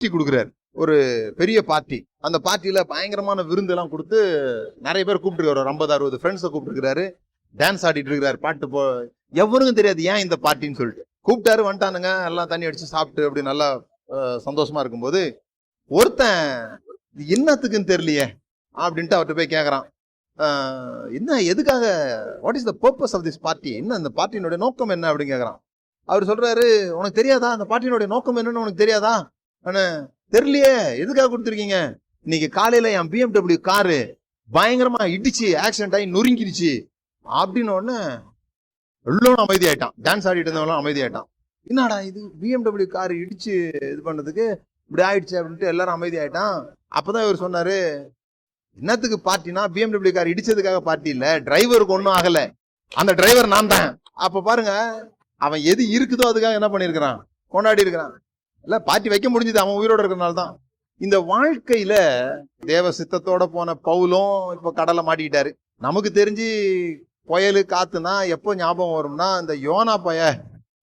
Party கொடுக்குறாரு. ஒரு பெரிய பார்ட்டி அந்த பார்ட்டியில் பயங்கரமான விருந்தெல்லாம் கொடுத்து நிறைய பேர் கூப்பிட்டுருக்காரு. ஒரு ஐம்பது அறுபது ஃப்ரெண்ட்ஸை கூப்பிட்டுருக்காரு டான்ஸ் ஆடிட்டு இருக்காரு பாட்டு போ எவருக்கும் தெரியாது ஏன் இந்த பார்ட்டின்னு சொல்லிட்டு. கூப்பிட்டாரு வந்துட்டானுங்க. எல்லாம் தண்ணி அடிச்சு சாப்பிட்டு அப்படி நல்லா சந்தோஷமா இருக்கும்போது ஒருத்தன் என்னத்துக்குன்னு தெரியலையே அப்படின்ட்டு அவர்கிட்ட போய் கேட்குறான் என்ன எதுக்காக what is the purpose of this party என்ன இந்த பார்ட்டியினுடைய நோக்கம் என்ன? அப்படின்னு கேட்குறான் அவர் சொல்றாரு உனக்கு தெரியாதா? அந்த பார்ட்டியினுடைய நோக்கம் என்னன்னு உனக்கு தெரியாதா? அண்ணே தெரியலையே. எதுக்காக கொடுத்துருக்கீங்க? இன்னைக்கு காலையில் என் பிஎம்டபிள்யூ காரு பயங்கரமாக இடிச்சு ஆக்சிடென்ட் ஆகி நொறுங்கிருச்சு. அப்படின்னு உடனே எல்லோரும் அமைதியாயிட்டான். டான்ஸ் ஆடிட்டு இருந்தவங்களும் அமைதியாயிட்டான். என்னடா இது? பிஎம்டபிள்யூ கார் இடிச்சு இது பண்ணதுக்கு இப்படி ஆயிடுச்சு அப்படின்ட்டு எல்லாரும் அமைதியாயிட்டான். அப்போதான் இவர் சொன்னார் என்னத்துக்கு பார்ட்டினா பிஎம்டபிள்யூ கார் இடிச்சதுக்காக பார்ட்டி இல்லை. டிரைவருக்கு ஒன்றும் ஆகலை. அந்த டிரைவர் நான் தான். அப்போ பாருங்க அவன் எது இருக்குதோ அதுக்காக என்ன பண்ணியிருக்கிறான்? கொண்டாடி இருக்கிறான் இல்ல பார்ட்டி வைக்க முடிஞ்சது அவன் உயிரோட இருக்கிறனால தான். இந்த வாழ்க்கையில தேவ சித்தத்தோட போன பவுலும் இப்ப கடலை மாட்டிக்கிட்டாரு. நமக்கு தெரிஞ்சு புயல் காத்துனா எப்போ ஞாபகம் வரும்னா இந்த யோனா பய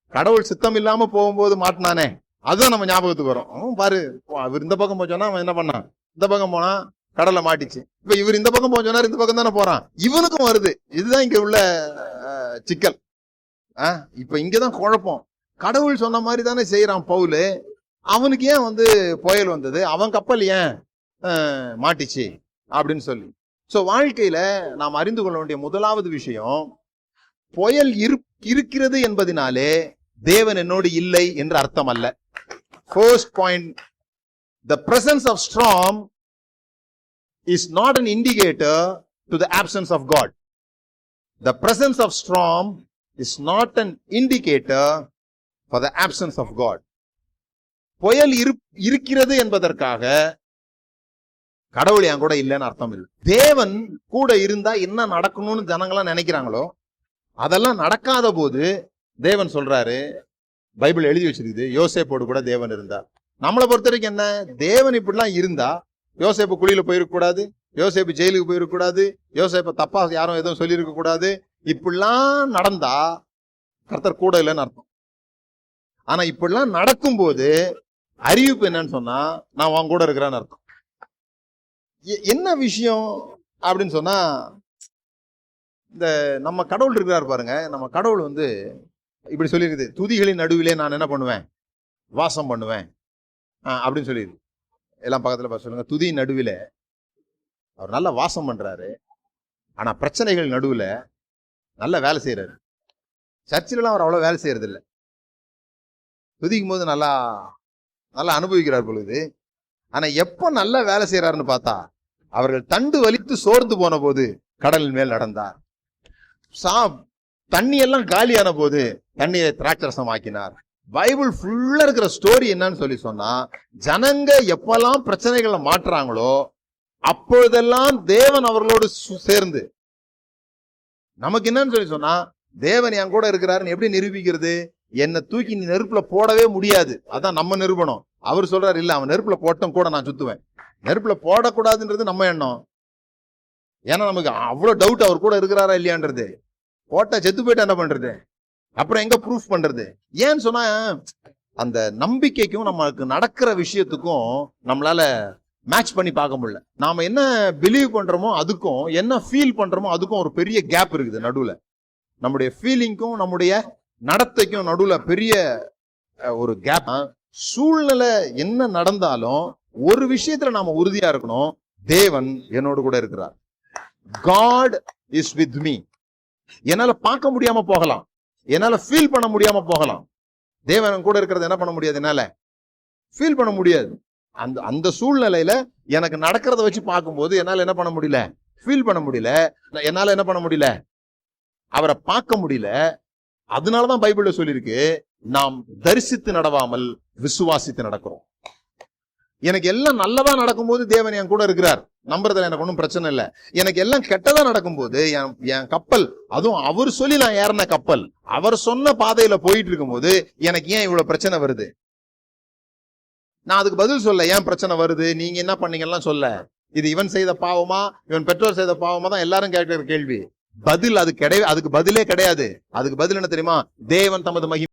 கடவுள் சித்தம் இல்லாம போகும்போது மாட்டினானே அதுதான் நம்ம ஞாபகத்துக்கு வரும். அவன் பாரு அவர் இந்த பக்கம் போச்சோன்னா அவன் என்ன பண்ணான்? இந்த பக்கம் போனா கடலை மாட்டிச்சு. இப்ப இவர் இந்த பக்கம் போச்சோன்னா இந்த பக்கம் தானே போறான். இவனுக்கும் வருது. இதுதான் இங்க உள்ள சிக்கல். ஆஹ் இப்ப இங்கதான் குழப்பம். கடவுள் சொன்ன மாதிரி தானே செய்யறான் பவுலு. அவனுக்கு ஏன் வந்து புயல் வந்தது? அவன் கப்பல் ஏன் மாட்டிச்சு? அப்படின்னு சொல்லி. ஸோ வாழ்க்கையில நாம் அறிந்து கொள்ள வேண்டிய முதலாவது விஷயம் புயல் இரு இருக்கிறது என்பதினாலே தேவன் என்னோடு இல்லை என்று அர்த்தம் அல்ல first point the presence of strong is not an indicator to the absence of God the presence of strong is not an indicator for the absence of God புயல் இருக்கிறது என்பதற்காக கடவுள் என் கூட இல்லைன்னு அர்த்தம் இல்லை. தேவன் கூட இருந்தா என்ன நடக்கணும்னு ஜனங்களாம் நினைக்கிறாங்களோ அதெல்லாம் நடக்காத போது தேவன் சொல்றாரு பைபிள் எழுதி வச்சிருக்குது யோசேப்போடு கூட தேவன் இருந்தார். நம்மளை பொறுத்த வரைக்கும் என்ன? தேவன் இப்படிலாம் இருந்தா யோசேப்பு குழியில போயிருக்கக்கூடாது யோசேப்பு ஜெயிலுக்கு போயிருக்கக்கூடாது யோசேப்ப தப்பா யாரும் எதுவும் சொல்லியிருக்க கூடாது. இப்படிலாம் நடந்தா கர்த்தர் கூட இல்லைன்னு அர்த்தம். ஆனா இப்படிலாம் நடக்கும்போது அறிவிப்பு என்னன்னு சொன்னா நான் உன் கூட இருக்கிறேன்னு அர்த்தம். எ- என்ன விஷயம் அப்படின்னு சொன்னா இந்த நம்ம கடவுள் இருக்கிறார் பாருங்க நம்ம கடவுள் வந்து இப்படி சொல்லியிருக்குது துதிகளின் நடுவிலே நான் என்ன பண்ணுவேன்? வாசம் பண்ணுவேன். அப்படின்னு சொல்லியிருக்கு எல்லாம் பக்கத்துல பார்த்து சொல்லுங்க. துதி நடுவில் அவர் நல்லா வாசம் பண்றாரு. ஆனா பிரச்சனைகள் நடுவுல நல்ல வேலை செய்யறாரு சர்ச்சிலலாம் அவர் அவ்வளவு வேலை செய்யறது இல்ல துதிக்கும் போது நல்லா நல்லா அனுபவிக்கிறார் பொழுது ஆனா எப்போ நல்லா வேலை செய்யறாருன்னு பார்த்தா அவர்கள் தண்டு வலித்து சோர்ந்து போன போது கடலின் மேல் நடந்தார். சா தண்ணி எல்லாம் காலியான போது தண்ணியை திராட்சரசம் ஆக்கினார் பைபிள் ஃபுல்லா இருக்கிற ஸ்டோரி என்னன்னு சொல்லி சொன்னா ஜனங்க எப்பெல்லாம் பிரச்சனைகளை மாற்றுறாங்களோ அப்பொழுதெல்லாம் தேவன் அவர்களோடு சு- சேர்ந்து. நமக்கு என்னன்னு சொல்லி சொன்னா தேவன் என் கூட இருக்கிறாருன்னு எப்படி நிரூபிக்கிறது? என்னை தூக்கி நீ நெருப்புல போடவே முடியாது. அதான் நம்ம நிரூபணம். அவர் சொல்றாரு இல்ல அவன் நெருப்புல போட்டோம் கூட நான் சுத்துவேன். நெருப்புல போடக்கூடாதுன்றது நம்ம எண்ணம். ஏன்னா நமக்கு அவ்வளோ டவுட் அவர் கூட இருக்கிறாரா இல்லையான்றது. போட்டா செத்து போயிட்டா என்ன பண்றது? அப்புறம் எங்க ப்ரூஃப் பண்றது? ஏன்னு சொன்னா அந்த நம்பிக்கைக்கும் நமக்கு நடக்கிற விஷயத்துக்கும் நம்மளால மேட்ச் பண்ணி பார்க்க முடியல. நாம என்ன பிலீவ் பண்றோமோ அதுக்கும் என்ன ஃபீல் பண்றோமோ அதுக்கும் ஒரு பெரிய கேப் இருக்குது நடுவில். நம்முடைய ஃபீலிங்க்கும் நம்முடைய நடத்தைக்கும் நடுவுல பெரிய ஒரு கேப் சூழ்நிலை என்ன நடந்தாலும் ஒரு விஷயத்துல நாம உறுதியா இருக்கணும். தேவன் என்னோடு கூட இருக்கிறார். காட் இஸ் வித் மீ என்னால பார்க்க முடியாம போகலாம். என்னால ஃபீல் பண்ண முடியாம போகலாம். தேவன் கூட இருக்கிறது என்ன பண்ண முடியாது என்னால? ஃபீல் பண்ண முடியாது. அந்த அந்த சூழ்நிலையில எனக்கு நடக்கிறத வச்சு பார்க்கும்போது என்னால என்ன பண்ண முடியல? ஃபீல் பண்ண முடியல. என்னால என்ன பண்ண முடியல? அவரை பார்க்க முடியல. அதனாலதான் பைபிள்ல சொல்லியிருக்கு நாம் தரிசித்து நடவாமல் விசுவாசித்து நடக்கிறோம். எனக்கு எல்லாம் நல்லதா நடக்கும்போது தேவன் என் கூட இருக்கிறார். நம்புறதுல எனக்கு ஒன்றும் பிரச்சனை இல்லை. எனக்கு எல்லாம் கெட்டதா நடக்கும்போது என் என் கப்பல் அதுவும் அவர் சொல்லி நான் ஏறின கப்பல் அவர் சொன்ன பாதையில போயிட்டு இருக்கும்போது எனக்கு ஏன் இவ்வளவு பிரச்சனை வருது? நான் அதுக்கு பதில் சொல்ல ஏன் பிரச்சனை வருது? நீங்க என்ன பண்ணீங்கலாம் சொல்ல. இது இவன் செய்த பாவமா? இவன் பெற்றோர் செய்த பாவமா தான் எல்லாரும் கேட்கிற கேள்வி. பதில் அது கிடையாது அதுக்கு பதிலே கிடையாது. அதுக்கு பதில் என்ன தெரியுமா? தேவன் தமது மகிமை